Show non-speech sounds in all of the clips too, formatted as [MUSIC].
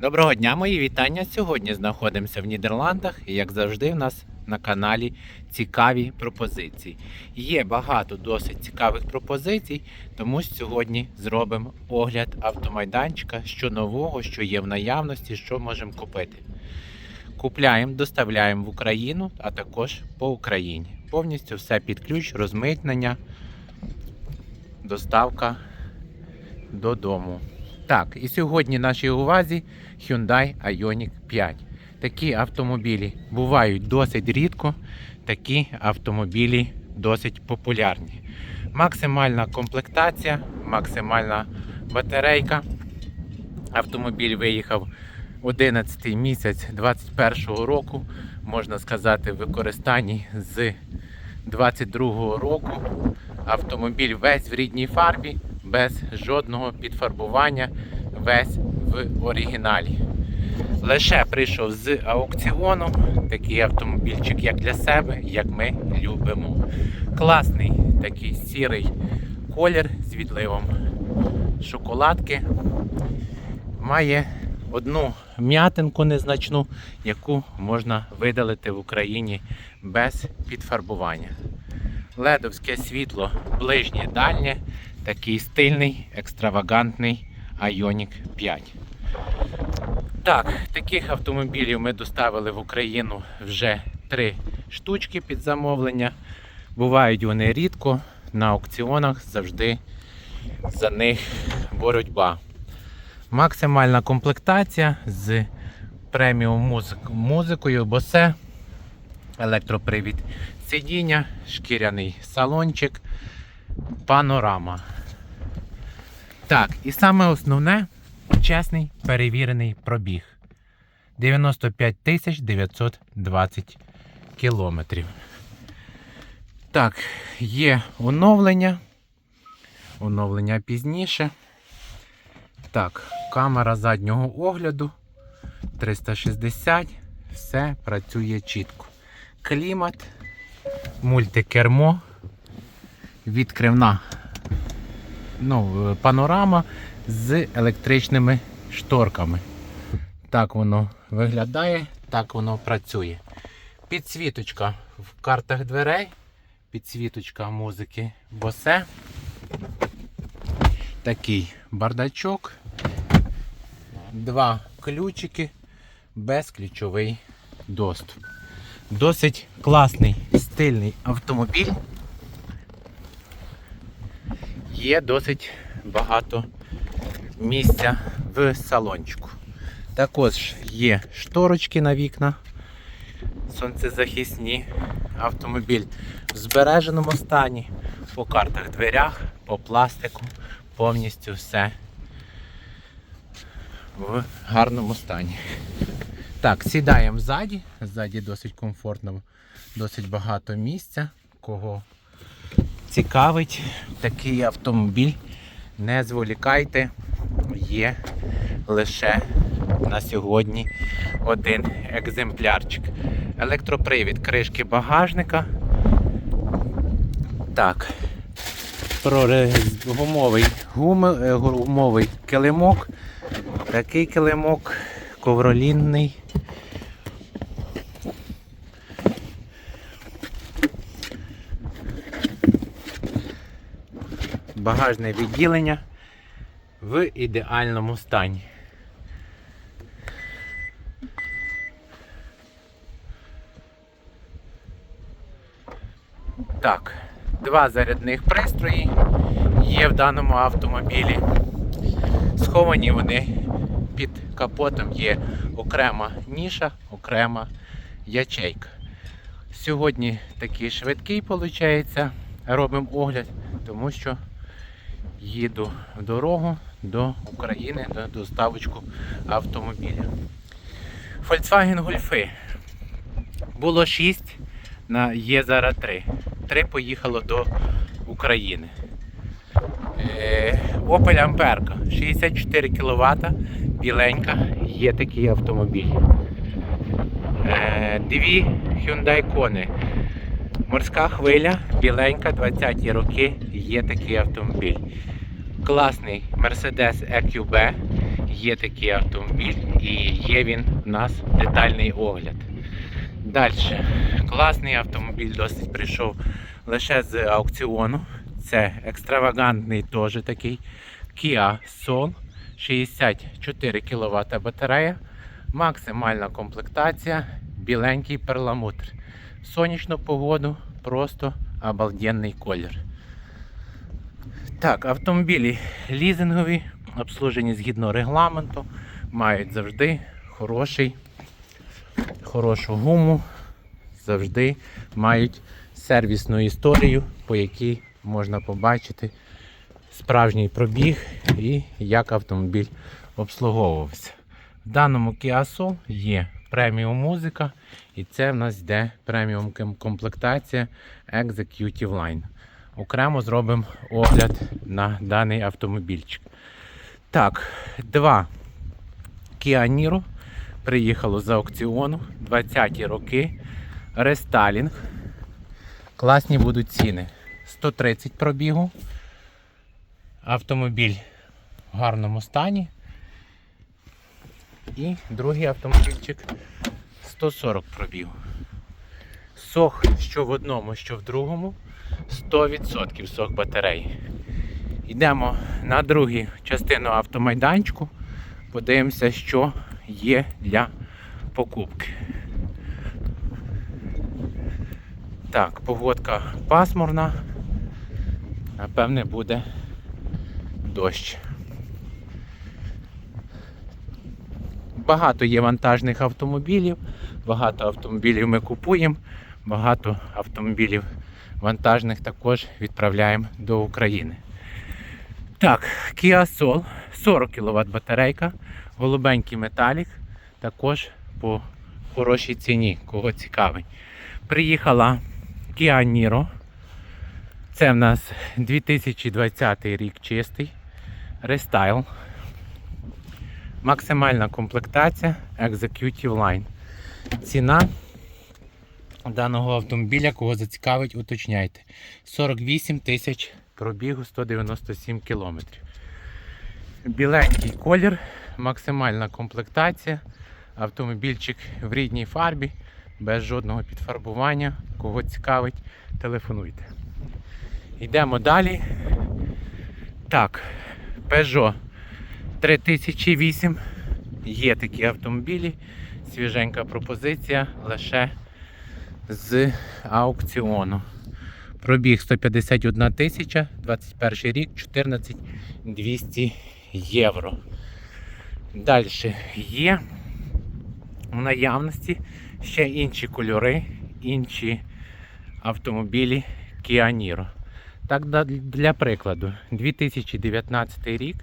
Доброго дня, мої вітання. Сьогодні знаходимося в Нідерландах і, як завжди, в нас на каналі цікаві пропозиції. Є багато досить цікавих пропозицій, тому сьогодні зробимо огляд автомайданчика, що нового, що є в наявності, що можемо купити. Купляємо, доставляємо в Україну, а також по Україні. Повністю все під ключ, розмитнення, доставка додому. Так, і сьогодні нашій увазі Hyundai Ioniq 5. Такі автомобілі бувають досить рідко, такі автомобілі досить популярні. Максимальна комплектація, максимальна батарейка. Автомобіль виїхав 11 місяць 2021 року, можна сказати, в використанні з 22 року. Автомобіль весь в рідній фарбі, без жодного підфарбування, весь в оригіналі. Лише прийшов з аукціону такий автомобільчик, як для себе, як ми любимо. Класний такий сірий колір з відливом шоколадки. Має одну м'ятинку незначну, яку можна видалити в Україні без підфарбування. Ледовське світло ближнє дальнє, такий стильний, екстравагантний Ioniq 5. Так, таких автомобілів ми доставили в Україну вже три штучки під замовлення. Бувають вони рідко, на аукціонах завжди за них боротьба. Максимальна комплектація з преміум музик- музикою, босе, електропривід сидіння, шкіряний салончик, панорама. Так, і саме основне чесний перевірений пробіг. 95 тисяч 920 кілометрів. Так, є оновлення. Оновлення пізніше. Так, камера заднього огляду 360. Все працює чітко. Клімат, мультикермо, відкривна ну, е, панорама з електричними шторками. Так воно виглядає, так воно працює. Підсвіточка в картах дверей, підсвіточка музики босе. Такий бардачок. Два ключики, безключовий доступ. Досить класний стильний автомобіль. Є досить багато місця в салончику. Також є шторочки на вікна, сонцезахисні. Автомобіль в збереженому стані, по картах дверях, по пластику, повністю все в гарному стані. Так, сідаємо ззаді. Ззаді досить комфортно, досить багато місця. Кого цікавить такий автомобіль, не зволікайте, є лише на сьогодні один екземплярчик. Електропривід кришки багажника. Так, гумовий, е, гумовий килимок. Такий килимок ковролінний. Багажне відділення в ідеальному стані. Так, два зарядних пристрої є в даному автомобілі. Сховані вони під капотом є окрема ніша, окрема ячейка. Сьогодні такий швидкий виходить, робимо огляд, тому що їду в дорогу до України на доставочку автомобіля. Volkswagen Golf. Було 6, на є зараз 3. 3 поїхало до України. Е, Opel Амперка 64 кВт, біленька, є такий автомобіль. Е, Дві Hyundai Kona. Морська хвиля, біленька, 20-ті роки, є такий автомобіль. Класний Mercedes EQB, є такий автомобіль і є він у нас детальний огляд. Далі. Класний автомобіль досить прийшов лише з аукціону. Це екстравагантний теж такий Kia Soul 64 кВт батарея, максимальна комплектація, біленький перламутр. В сонячну погоду просто обалденний колір. Так, автомобілі лізингові, обслужені згідно регламенту, мають завжди хороший, хорошу гуму, завжди мають сервісну історію, по якій можна побачити справжній пробіг і як автомобіль обслуговувався. В даному Kia Soul є преміум музика, і це в нас йде преміум комплектація Executive Line. Окремо зробимо огляд на даний автомобільчик. Так, два Kia Niro приїхало з аукціону 20-ті роки. Рестайлінг. Класні будуть ціни. 130 пробігу. Автомобіль в гарному стані. І другий автомобільчик 140 пробігу. Сох що в одному, що в другому. 100% сок батареї. Йдемо на другу частину автомайданчику. Подивимося, що є для покупки. Так, погодка пасмурна. Напевне, буде дощ. Багато є вантажних автомобілів, багато автомобілів ми купуємо, багато автомобілів вантажних також відправляємо до України. Так, Kia Soul, 40 кВт батарейка, голубенький металік, також по хорошій ціні, кого цікавить. Приїхала Kia Niro. Це в нас 2020 рік чистий. Рестайл. Максимальна комплектація Executive Line. Ціна даного автомобіля, кого зацікавить, уточняйте. 48 тисяч пробігу 197 кілометрів. Біленький колір, максимальна комплектація. Автомобільчик в рідній фарбі, без жодного підфарбування. Кого цікавить, телефонуйте. Йдемо далі. Так, Peugeot 3008. Є такі автомобілі. Свіженька пропозиція лише з аукціону. Пробіг 151 тисяча, 21 рік, 14 200 євро. Далі є в наявності ще інші кольори, інші автомобілі Niro. Так, для прикладу, 2019 рік,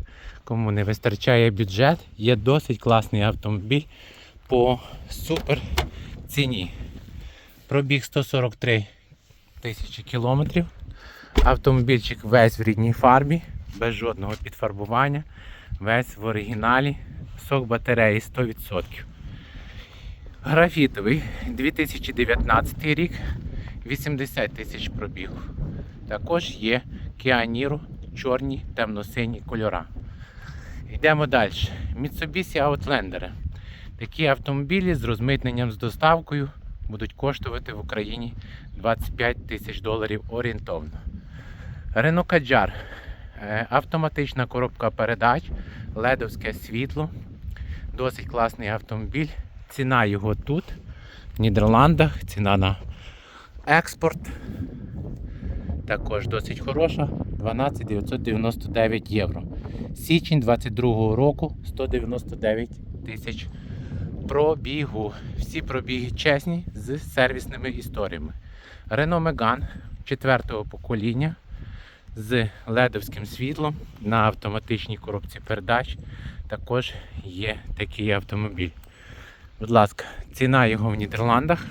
кому не вистачає бюджет, є досить класний автомобіль по супер ціні. Пробіг 143 тисячі кілометрів. Автомобільчик весь в рідній фарбі, без жодного підфарбування, весь в оригіналі, сок батареї 100%. Графітовий 2019 рік, 80 тисяч пробігу. Також є Niro, чорні, темно-сині кольора. Йдемо далі. Mitsubishi Outlander. Такі автомобілі з розмитненням з доставкою будуть коштувати в Україні 25 тисяч доларів орієнтовно. Renault Kadjar. Е, Автоматична коробка передач, ледовське світло. Досить класний автомобіль. Ціна його тут, в Нідерландах, ціна на експорт. Також досить хороша. 12 999 євро. Січень 22 року 199 тисяч пробігу. Всі пробіги чесні з сервісними історіями. Renault Megane 4 покоління з ледовським світлом на автоматичній коробці передач. Також є такий автомобіль. Будь ласка, ціна його в Нідерландах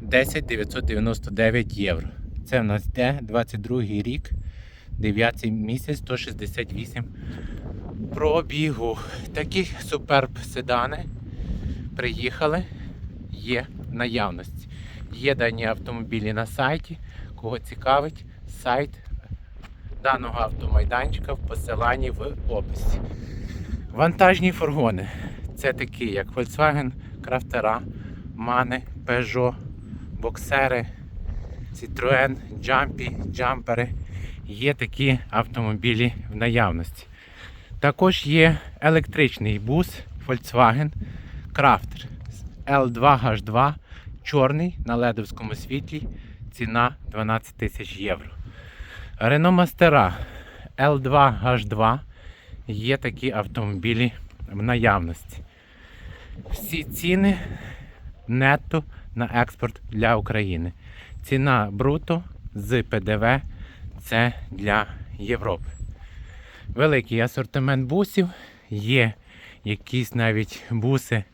10 999 євро. Це в нас йде 22 рік, 9 місяць, 168 пробігу. Такі суперб седани приїхали, є в наявності. Є дані автомобілі на сайті. Кого цікавить, сайт даного автомайданчика в посиланні в описі. Вантажні фургони. Це такі, як Volkswagen, Крафтера, Мани, Peugeot, Боксери, Citroën, Jumpy, Джампери. Є такі автомобілі в наявності. Також є електричний бус Volkswagen Crafter L2H2, чорний на ледовському світлі, ціна 12 тисяч євро. Renault Mastera L2H2 є такі автомобілі в наявності. Всі ціни нетто на експорт для України. Ціна бруто з ПДВ це для Європи. Великий асортимент бусів. Є якісь навіть буси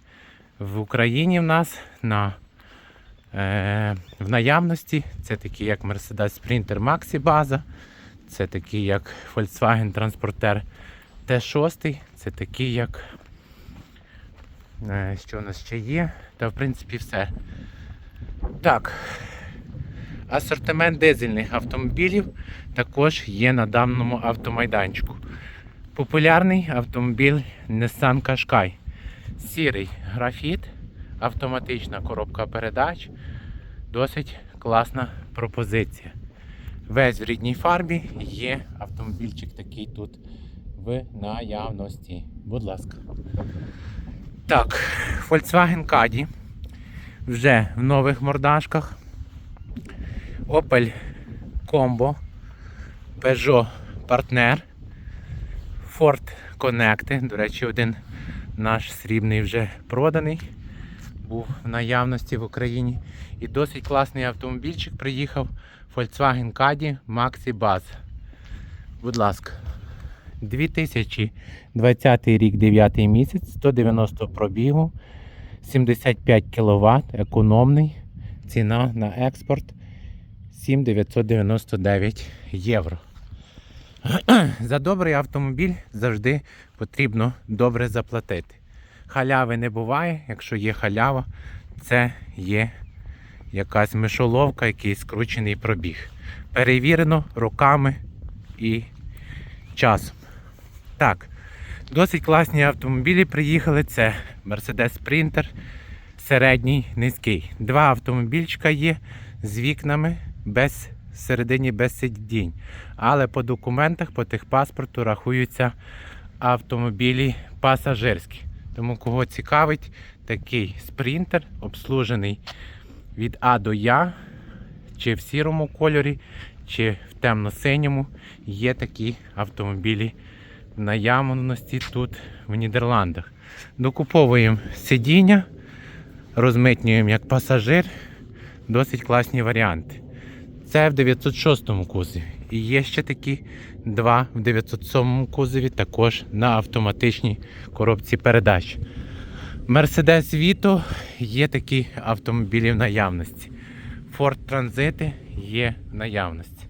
в Україні в нас на, е, в наявності. Це такі як Mercedes Sprinter Maxi база, це такі як Volkswagen Transporter T6, це такі як е, що у нас ще є. Та в принципі все. Так. Асортимент дизельних автомобілів також є на даному автомайданчику. Популярний автомобіль Nissan Qashqai. Сірий графіт, автоматична коробка передач. Досить класна пропозиція. Весь в рідній фарбі є автомобільчик такий тут в наявності. Будь ласка. Так, Volkswagen Caddy вже в нових мордашках. Opel Combo, Peugeot Partner, Ford Connect. До речі, один наш срібний вже проданий. Був в наявності в Україні. І досить класний автомобільчик приїхав Volkswagen Caddy Maxi Buzz. Будь ласка. 2020 рік, 9 місяць, 190 пробігу, 75 кВт, економний. Ціна на експорт 7,999 євро. [CLEARS THROAT] За добрий автомобіль завжди потрібно добре заплатити. Халяви не буває, якщо є халява, це є якась мишоловка, якийсь скручений пробіг. Перевірено руками і часом. Так, досить класні автомобілі приїхали. Це Mercedes Sprinter середній, низький. Два автомобільчика є з вікнами без всередині без сидінь. Але по документах, по техпаспорту рахуються автомобілі пасажирські. Тому кого цікавить, такий спринтер обслужений від А до Я, чи в сірому кольорі, чи в темно-синьому. Є такі автомобілі в наявності тут в Нідерландах. Докуповуємо сидіння, розмитнюємо як пасажир. Досить класні варіанти. Це в 906 кузові. І є ще такі два в 907 кузові, також на автоматичній коробці передач. Mercedes Vito є такі автомобілі в наявності. Ford Transit є в наявності.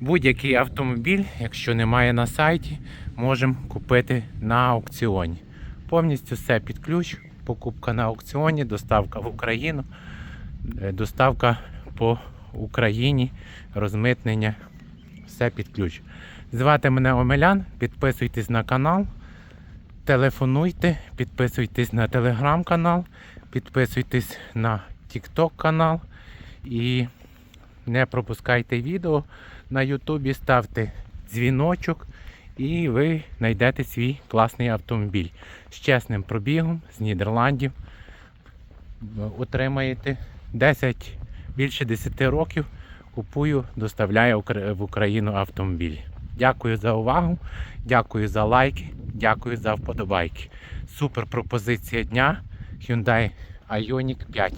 Будь-який автомобіль, якщо немає на сайті, можемо купити на аукціоні. Повністю все під ключ, покупка на аукціоні, доставка в Україну, е, доставка по Україні, розмитнення, все під ключ. Звати мене Омелян, підписуйтесь на канал, телефонуйте, підписуйтесь на телеграм-канал, підписуйтесь на TikTok канал і не пропускайте відео на Ютубі, ставте дзвіночок і ви знайдете свій класний автомобіль з чесним пробігом з Нідерландів. Отримаєте 10 більше 10 років купую, доставляю в Україну автомобіль. Дякую за увагу, дякую за лайки, дякую за вподобайки. Супер пропозиція дня Hyundai Ioniq 5.